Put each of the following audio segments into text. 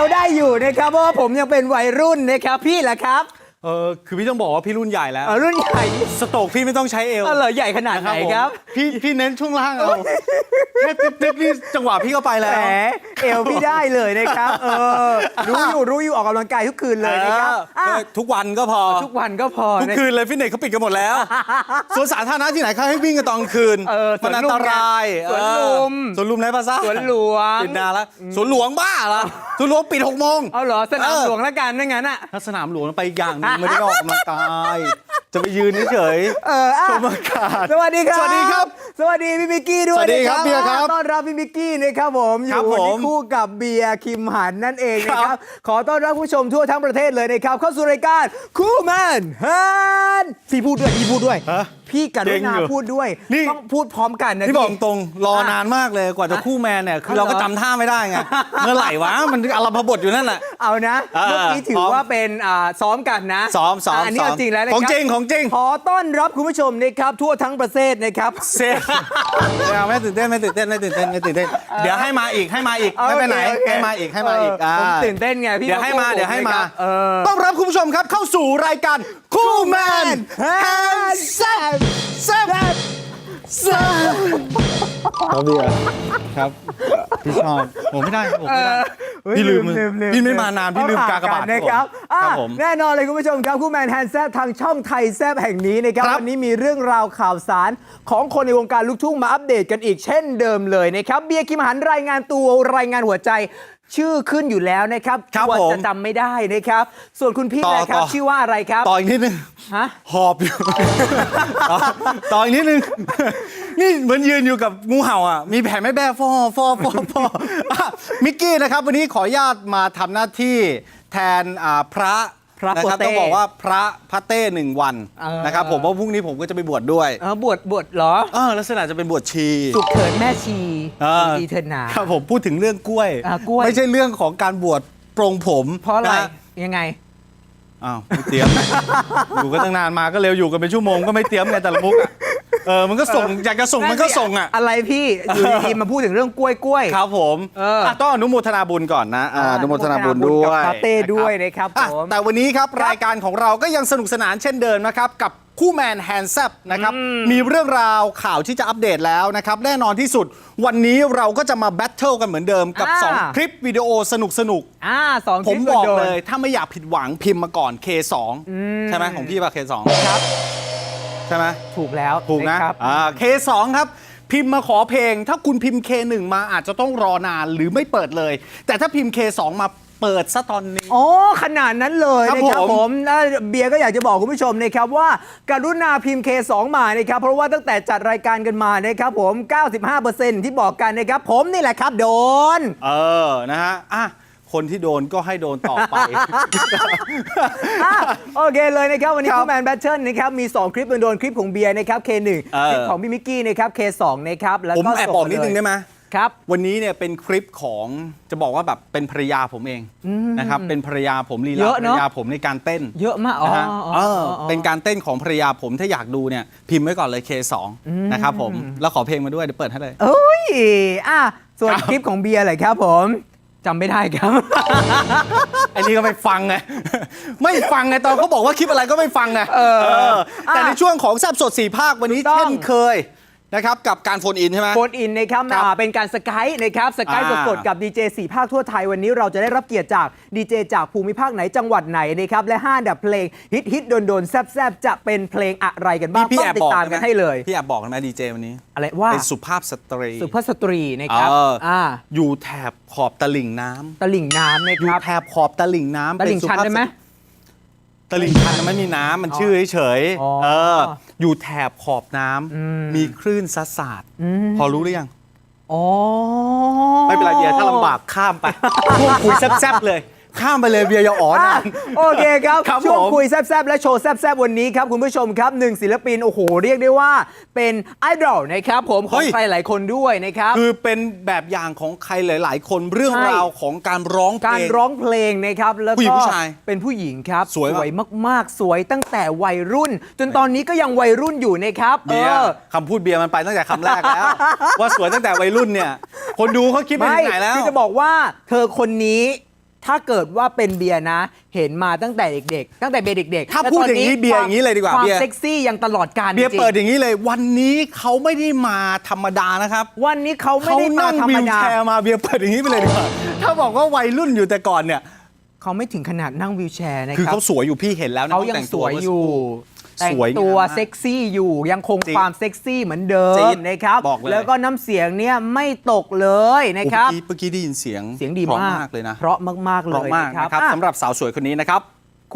ลได้อยู่นะครับเพราะว่าผมยังเป็นวัยรุ่นนะครับพี่ล่ะครับ เออคือพี่ต้องบอกว่าพี่รุ่นใหญ่แล้วเออรุ่นใหญ่สโตรกพี่ไม่ต้องใช้เอวเออเหรอใหญ่ขนาดไหนครับผมพี่พี่เน้นช่วงล่างเอาแค่ตึ๊บตึ๊บนี่จังหวะพี่ก็ไปแล้วแหมเอวพี่ได้เลยนะครับเออรู้อยู่รู้อยู่ออกกำลังกายทุกคืนเลยนะครับเอออะทุกวันก็พอทุกวันก็พอทุกนะคืนเลยฟิตเนสเขาปิดกันหมดแล้วสวนสาธารณะที่ไหนเขาให้วิ่งกันตอนกลางคืนเออสวนมันอันลุมตรายสวนลุมเออสวนลุมไหนภาษาสวนหลวงปิดนานแล้วสวนหลวงบ้าละสวนหลวงปิดหกโมงเอาเหรอสนามเออหลวงละกันนั่งั้นอะถ้าสนามหลวงไปอีกอย่างหนึงไม่ได้ออกกำลังกาย จะไปยืนเฉยเอออะชมอากาศ สวัสดีครับ สวัสดีครับสวัสดีพี่มิกกี้ด้วยสวัสดีครับนะเบียร์ครับต้อนรับพี่มิกกี้นะครับผมอครับยู่ผมที่คู่กับเบียร์คิมหันนั่นเองนะคครัรับ บ ขอต้อนรับผู้ชมทั่วทั้งประเทศเลยนะครับ เข้าสู่รายการคู่แมนฮันพี่พูดด้วยพี่พูดด้วย ฮะพี่กรุเก่งณาอยู่พูดด้วย นี่ ต้องพูดพร้อมกันนะนี่บอกพี่ตรงรอนานมากเลยกว่าจะคู่แมนเนี่ยคือเราก็จำท่าไม่ได้ไงเมื่อไหร่วะมันอารมพบทอยู่นั่นแหละ เอานะเออเมื่อกี้ถืพร้ออมว่าเป็นอ่าซ้อมกันนะซ้อมซ้อมอันนี้ซ้อมเอาจริงแล้วนะของคบจริงของจริง ขอต้อนรับคุณผู้ชมนะครับทั่วทั้งประเทศนะครับ เซ่ไม่เอาไม่ตื่นเต้นไม่ตื่นเต้นไม่ตื่นเต้นไม่ตื่นเต้นเดี๋ยวให้มาอีกให้มาอีกไม่ไปไหนโอเคให้มาอีกให้มาอีกเผมาตื่นเต้นไงพี่เดี๋ยวให้มาก็เดี๋ยวให้มาเออ ต้อนรับคุณผู้ชมครับเข้าสู่รายการคู่แมนแฮนด์แซ่บแซ่บแซ่บครับเบียร์ครับพี่ชอบผมไม่ได้ผมไม่ได้ เฮ้ยพี่ลืมพี่ไม่มานานพี่ลืมต้องกากบาทนะครับอะครับผมแน่นอนเลยคุณผู้ชมครับคู่แมนแฮนด์แซบทางช่องไทยแซบแห่งนี้นะครับครับ วันนี้มีเรื่องราวข่าวสารของคนในวงการลูกทุ่งมาอัปเดตกันอีกเช่นเดิมเลยนะครับเบียร์คิมหันรายงานตัวรายงานหัวใจ ชื่อขึ้นอยู่แล้วนะครับครับกลัวผมจะจำไม่ได้นะครับ ส่วนคุณพี่ต่อนะครับต่อ ชื่อว่าอะไรครับ ต่ออีกนิดนึงฮะ หอบอยู่ ต่อต่ออีกนิดนึง นี่เหมือนยืนอยู่กับงูเห่าอะ มีแผลไม่แบ้ฟอฟอฟอฟออะมิกกี้นะครับ วันนี้ขออนุญาตมาทำหน้าที่แทนอ่าพระ พระนะครับโปเต้ต้องบอกว่าพระพระเต้หนึ่งวันเออ นะครับผมเพราะพรุ่งนี้ผมก็จะไปบวชด้วยเออบวชบวชเหรอเออลักษณะจะเป็นบวชชี สุขเถิดแม่ชีเออ ดีเถิดหนา ครับผมพูดถึงเรื่องกล้วย อ่ากล้วย ไม่ใช่เรื่องของการบวชปรงผมเพราะอะไร นฮยังไง อ้าวไม่เตรียม อยู่กันตั้งนานมาก็เร็วอยู่กันเป็นชั่วโมงก็ไม่เตรียมไงแต่ละมุกอะ เออมันก็ส่งอยากจะส่งมันก็ส่งอะ อะไรพี่ อยู่ดีๆมาพูดถึงเรื่องกล้วยกล้วย ครับผมเอออะต้องอนุโมทนาบุญก่อนนะอ่าอนุโมทนาบุญด้วกับยพาเต้ด้วยนะครับอะผมแต่วันนี้ครับรายการของเราก็ยังสนุกสนานเช่นเดิมนะครับ กับคู่แมนแฮนด์แซบนะครับ มีเรื่องราวข่าวที่จะอัปเดตแล้วนะครับ แน่นอนที่สุด วันนี้เราก็จะมาแบทเทิลกันเหมือนเดิมกับ อ่า 2 คลิปวิดีโอสนุกสนุกๆ อ่าสองผมคลิปบอกโดน เลย ถ้าไม่อยากผิดหวังพิมพ์มาก่อน K2 ใช่ไหมของพี่ป่ะ K2 ครับ ใช่ไหมถูกแล้วถูกนะครับอ่า K2 ครับ พิมพ์มาขอเพลง ถ้าคุณพิมพ์ K1 มาอาจจะต้องรอนานหรือไม่เปิดเลย แต่ถ้าพิมพ์ K2 มาเปิดซะตอนนี้อ๋อขนาดนั้นเลยครับนะครับผมผมแล้วเบียร์ก็อยากจะบอกคุณผู้ชมนะครับว่าการุณาพิมพ์ K2 มานะครับ เพราะว่าตั้งแต่จัดรายการกันมานะครับผม 95%ที่บอกกันนะครับ ผมนี่แหละครับโดน เออ นะฮะ อะ คนที่โดนก็ให้โดนต่อไป อะโอเคเลยนะครับ วันนี้ครับคู่แมนแบทเทิลนะครับ มี 2 คลิปโดนๆคลิปของเบียร์นะครับ K1 เออ คลิปของพี่มิกกี้นะครับ K2 นะครับ แล้วผมก็แอบบอกนิดนึงได้ไหม ครับ วันนี้เนี่ยเป็นคลิปของจะบอกว่าแบบเป็นภรรยาผมเองนะครับเป็นภรรยาผมลีเยลาอะภรเนรอะ ยาผมในการเต้นเยอะมากอ๋อนะฮะอ๋อเออ๋อออ๋อเป็นการเต้นของภรรยาผมถ้าอยากดูเนี่ยพิมพ์ไว้ก่อนเลย K2 นะครับผมแล้วขอเพลงมาด้วยเดี๋ยวเปิดให้เลย เอ้ยอะส่วนครับคลิปของเบียร์เลยครับผม จำไม่ได้ครับ ไอ้นี่ก็ไม่ฟังไง ไม่ฟังไงตอนเขาบอกว่าคลิปอะไรก็ไม่ฟังไงเออเออแต่อะในช่วงของแซบสดสี่ภาควันนี้ถูกต้องเช่นเคย นะครับกับการโฟนอินใช่ไหม โฟนอินนะครับครับอ่าเป็นการสกายนะครับสกายอ่าสดๆกับดีเจสี่ภาคทั่วไทยวันนี้เราจะได้รับเกียรติจากดีเจจากภูมิภาคไหนจังหวัดไหนนะครับและ5อันดับเพลงฮิตฮิตโดนโดนๆแซบแซบๆ จะเป็นเพลงอะไรกันบ้างพี่ต้อแอบงติบอดกตามกันให้เลย พี่แอบบอกกันไหมดีเจวันนี้อะไรว่าเป็นสุภาพสตรี สุภาพสตรีนะครับเอออ่่าอยู่แถบขอบตลิ่งน้ำตลิ่งน้ำนะอคยู่รับแถบขอบตลิ่งน้ำตลิ่งชันเป็ได้ไหมสุภาพสตรีตลิ่งชันมันไม่มีน้ำมันชื่อเฉยๆอ๋อ เออ อยู่แถบขอบน้ำมีคลื่นซัดสาดพอรู้หรือยังอ๋อไม่เป็นไรเบียร์ถ้าลำบากข้ามไปช่วงคุยแซ่บๆเลย ข้ามไปเลยเบียร์อย่าอ๋ออะนานโอเคครับ ครับช่วงผมคุยแซบๆ และโชว์แซบๆ วันนี้ครับ คุณผู้ชมครับหนึ่งศิลปิน โอ้โห เรียกได้ว่าเป็นไอดอลนะครับผม ของใครหลายคนด้วยนะครับ คือเป็นแบบอย่างของใครหลาย ๆ คนเรื่องใช่ ราวของการร้องเพลงการร้องเพลงนะครับ แล้วผู้หญิก็งผู้ชายเป็นผู้หญิงครับสวยปะ มากๆ สวยตั้งแต่วัยรุ่น จนตอนนี้ก็ยังวัยรุ่นอยู่นะครับเอเบียร์อ คำพูดเบียร์มันไปตั้งแต่คำแรกแล้ว ว่าสวยตั้งแต่วัยรุ่นเนี่ย คนดูเขาคิดไปไม่ถึงไหนแล้ว คือจะบอกว่าเธอคนนี้ ถ้าเกิดว่าเป็นเบียร์นะ เห็นมาตั้งแต่เด็กๆ ตั้งแต่เบียร์เด็กๆถ้าแล้วพูดตนอย่างนี้นี้เบียร์อย่างนี้เลยดีกว่าความเบียร์ เซ็กซี่ยังตลอดการเบียร์จริงๆเปิดอย่างนี้เลย วันนี้เขาไม่ได้มาธรรมดานะครับวันนี้เขาไม่เขาได้มานั่งธรรวิมวดาแชร์มาเบียร์เปิดอย่างนี้ไปเลยดีกว่าถ้าบอกว่าวัยรุ่นอยู่แต่ก่อนเนี่ย เขาไม่ถึงขนาดนั่งวิวแชร์นะคือครับเขาสวยอยู่พี่เห็นแล้วนะเขายังแต่สวยอยู่ แต่งสวยตัวงามมากเซ็กซี่อยู่ยังคงจริงความเซ็กซี่เหมือนเดิจริมงนะครับบอกเลย แล้วก็น้ำเสียงเนี่ยไม่ตกเลยนะครับ โอ้เมื่อกี้เมื่อกี้ได้ยินเสียงเสียงดีพราะมากมากเลยนะเพราะมากๆเพเลราะยมากนะครับนะครับอะ สำหรับสาวสวยคนนี้นะครับ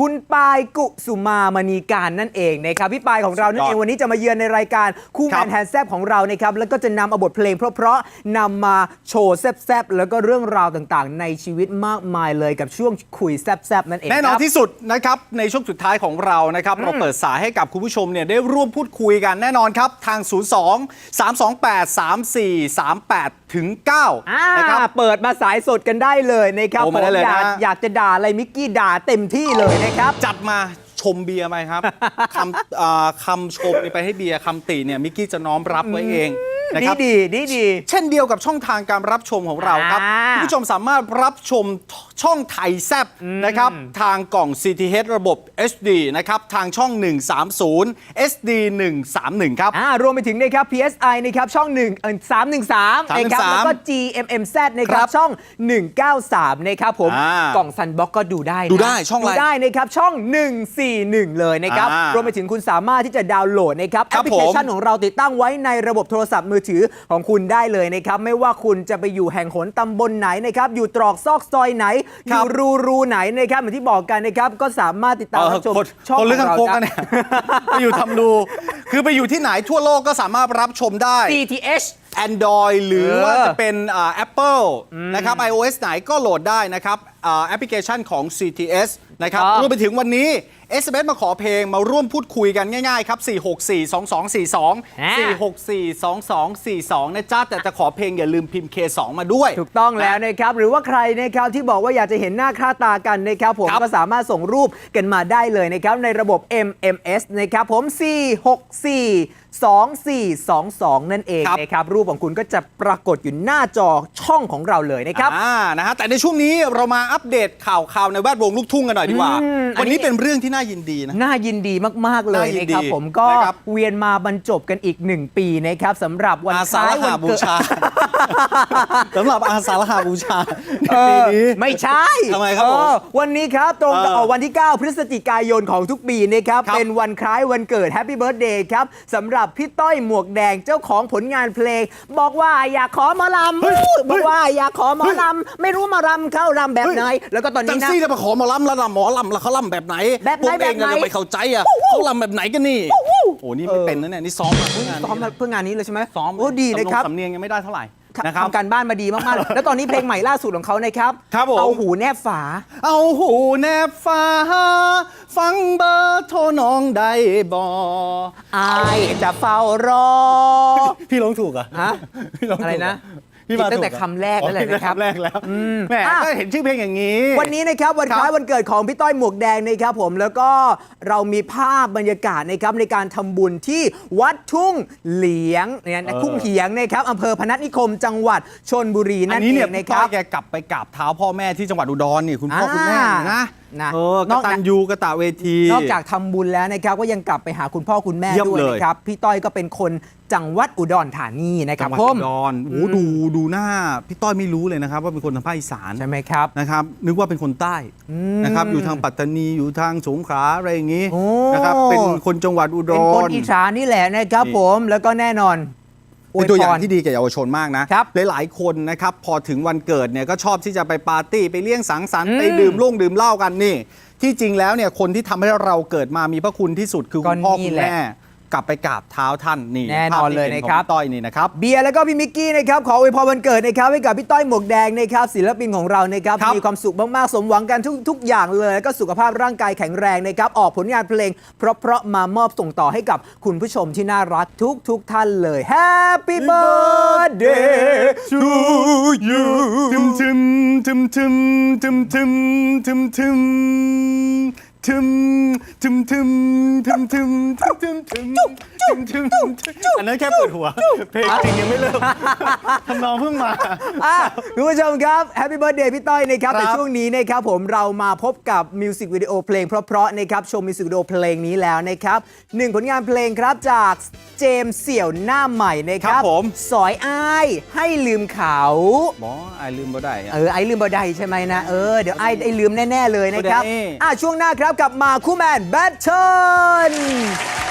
คุณปายกุสุมามณีการนั่นเองนะครับพี่ปายของเรานั่นเองสุดยอดวันนี้จะมาเยือนในรายการคู่ครัแมบนแฮนด์แซบของเรานะครับแล้วก็จะนำเอาบทเพลงเพราะๆนำมาโชว์แซบๆแล้วก็เรื่องราวต่างๆ ในชีวิตมากมายเลยกับช่วงคุยแซบๆนั่นเองแน่นอนครับ ที่สุดนะครับในช่วงสุดท้ายของเรานะครับเราเปิดสายให้กับคุณผู้ชมเนี่ยได้ร่วมพูดคุยกันแน่นอนครับ ทาง 02 328 3438ถึงอ่า9นะครับ เปิดมาสายสดกันได้เลยนะครับโทรมาได้เลยผอยากนะอยากจะด่าอะไรมิกกี้ด่าเต็มที่เลยนะครับจัดมาชมเบียร์ไหมครับ คำเอ่อคำชมนี่ไปให้เบียร์คำติเนี่ยมิกกี้จะน้อมรับไว้เอง นะดีครับ ดีดีดี เช่นเดียวกับช่องทางการรับชมของเราครับอ่าคุณผู้ชมสามารถรับชมช่องไทยแซบนะครับ ทางกล่อง CTH ระบบ HD นะครับ ทางช่อง 130 SD 131 ครับอ่ารวมไปถึงนะครับ PSI นะครับช่อง1เอ่อ313นะครับแล้วก็ GMMZ นะคครัรับบช่อง 193นะครับผมอ่ากล่องซันบ็อกก็ดูได้นะดูได้ช่องอะไรดูได้นะครับช่อง 141 เลยนะครับอ่ารวมไปถึงคุณสามารถที่จะดาวน์โหลดนะครับคแอรัปบพลิเคชันผมของเราติดตั้งไว้ในระบบโทรศัพท์มือถือของคุณได้เลยนะครับ ไม่ว่าคุณจะไปอยู่แห่งหนตำบลไหนนะครับ อยู่ตรอกซอกซอยไหนอครับยู่รูรูไหนนะครับเหมือนที่บอกกันนะครับ ก็สามารถติดตามเออรับชมคนช่องคนขเลือกองทางเราโคกได้กันเนี่ยไปอยู่ทำรูคือไปอยู่ที่ไหนทั่วโลกก็สามารถรับชมได้ CTH Android หรือเออว่าจะเป็นอ่า Apple นะครับ iOS ไหนก็โหลดได้นะครับอ่าแอปพลิเคชันของ CTS นะครับครับรวมไปถึงวันนี้ SMS มาขอเพลงมาร่วมพูดคุยกันง่ายๆ ครับ 464 2242 464 2242 นะจ๊ะ แต่จะขอเพลงอย่าลืมพิมพ์ K2 มาด้วย ถูกต้องแล้วนะครับ หรือว่าใครนะครับที่บอกว่าอยากจะเห็นหน้าค่าตากันนะครับ ผมครับก็สามารถส่งรูปกันมาได้เลยนะครับ ในระบบ MMS นะครับผม 464 2422 นั่นเองครับนะครับ รูปของคุณก็จะปรากฏอยู่หน้าจอช่องของเราเลยนะครับอ่านะฮะแต่ในช่วงนี้เรามาอัปเดตข่าวข่าวในแวดวงลูกทุ่งกันหน่อยดีกว่า อืมอันนี้วันนี้เป็นเรื่องที่น่ายินดีนะ น่ายินดีมาก ๆ เลยน่ายินนะครับดีผมก็นะครับ เวียนมาบรรจบกันอีก 1 ปีนะครับสำหรับวันอาคสาล้าฬยวัหานบูเกิดชาสำหรับอาสาฬหาบูชาในเอปีอนี้ ไม่ใช่ทำไมครับผมเออวันนี้ครับตรงกับเออวันที่ 9 พฤศจิกายนของทุกปีนะครับ ครับเป็นวันคล้ายวันเกิดแฮปปี้เบิร์ a เดย์ครับสำหรับพี่ต้อยหมวกแดงเจ้าของผลงานเพลง บอกว่าอยากขอหมอลำบอกว่าอยากขอหมอลำไม่รู้หมอลำเข้ารำแบบไหนแล้วก็ตอนจันี้งนะ ซี่จะมาขอหมาล้ำแล้วลำหมอลำแล้วเขาลำแบบไหนแบบไหนพวกเองแบบไหนก็ไม่เข้าใจอะเขาลำแบบไหนกันนี่โอ้นี่ไม่เป็นนะเนี่ยนี่ซ้อมมาเพื่องานซ้อมมาเพื่องานนี้เลยใช่ไหมซ้อมโอ้ดีเลยครับ สำเนียงยังไม่ได้เท่าไหร่นะครับ ทำการบ้านมาดีมากๆเลยแล้วตอนนี้เพลงใหม่ล่าสุดของเขานะครับครับผม เอาหูแนบฝา เอาหูแนบฟ้า ฟังเบอร์โทรน้องได้บออายจะเฝ้ารอ พี่ร้องถูกอะฮะพี่ร้องถูกอะไรนะ พี่มาตั้งแต่ถูกอะคำแรกแล้วแหละนะครับอ๋อตั้งแต่คำแรกแล้วแหมอะก็เห็นชื่อเพลงอย่างนี้ วันนี้นะครับวันคล้ายวันเกิดของพี่ต้อยหมวกแดงนะครับผมแล้วก็เรามีภาพบรรยากาศนะครับในการทำบุญที่วัดทุ่งเหลียงเนี่ยเออทุ่งเหียงนะครับอำเภอพนัสนิคมจังหวัดชนบุรีอันั่นนนี้เอเนี่ยงพี่นะคต้รัอบยแกกลับไปกราบเท้าพ่อแม่ที่จังหวัดอุดรนี่คุณพ่ออ่าคุณแม่นะนะเออกนอกตัจากนยูกระตะเวที นอกจากทำบุญแล้วนะครับก็ยังกลับไปหาคุณพ่อคุณแม่เยี่ยมด้วยเลยนะครับพี่ต้อยก็เป็นคน จังหวัดอุดรธานีนะคจัรับงหวัดผมอุดรโอ้โหดูดูหน้าพี่ต้อยไม่รู้เลยนะครับว่าเป็นคนทางภาคอีสานใช่ไหมครับนะครับ นึกว่าเป็นคนใต้อืมนะครับอยู่ทางปัตตานีอยู่ทางสงขลาอะไรอย่างนี้โอ้นะครับเป็นคนจังหวัดอุดเป็นคนรอีสานนี่แหละนะครับนี่ผมแล้วก็แน่นอนเป็นตัวอย่างพรที่ดีแก่เยาวชนมากนะครับหลาย ๆ คนนะครับพอถึงวันเกิดเนี่ยก็ชอบที่จะไปปาร์ตี้ไปเลี้ยงสังสรรค์อืมไปดื่มล่งดื่มเหล้ากันนี่ ที่จริงแล้วเนี่ยคนที่ทำให้เราเกิดมามีพระคุณที่สุดคือก็คุณพ่อนี่คุณแหละแม่ กลับไปกราบเท้าท่านนี่แน่นอนภาพที่เลยห็นะครับของพี่ต้อยนี่นะครับเบียร์แล้วก็พี่มิกกี้นะครับขออวยพรวันเกิดนะครับให้กับพี่ต้อยหมวกแดงนะครับศิลปินของเรานะครับครับมีความสุขมากๆสมหวังกันทุกทุกอย่างเลยแล้วก็สุขภาพร่างกายแข็งแรงนะครับออกผลงานเพลง เพราะๆมามอบส่งต่อให้กับคุณผู้ชมที่น่ารักทุกทุกๆท่านเลย Happy birthday to you ทึมทึมทึมทึมทึมทึมทึมทึม ทึมทึมทึมทึมทึมทึมทึมทึมทึมทึมทึมอันนั้นแค่เปิดหัว เพลงจริงยังไม่เริ่มทำนองเพิ่งมา อะคุณผู้ชมครับแฮปปี้เบิร์ดเดย์พี่ต้อยนะครับครับ แต่ช่วงนี้นะครับผมเรามาพบกับมิวสิกวิดีโอเพลงเพราะๆนะครับชมมิวสิกวิดีโอเพลงนี้แล้วนะครับหนึ่งผลงานเพลงครับจากเจมส์เสี่ยวหน้าใหม่นะคครัรับบผม สอยอ้ายให้ลืมเขา หมอไอายลืมบ่ได้อะ เออไอ้ลืมบดได้ใช่ไหมนะ เออ เดี๋ยวไอ้ไอ้ลืมแน่ ๆ เลยนะครับ บ่ได้ อะช่วงหน้าครับกลับมาคู่แมนแบทเทิล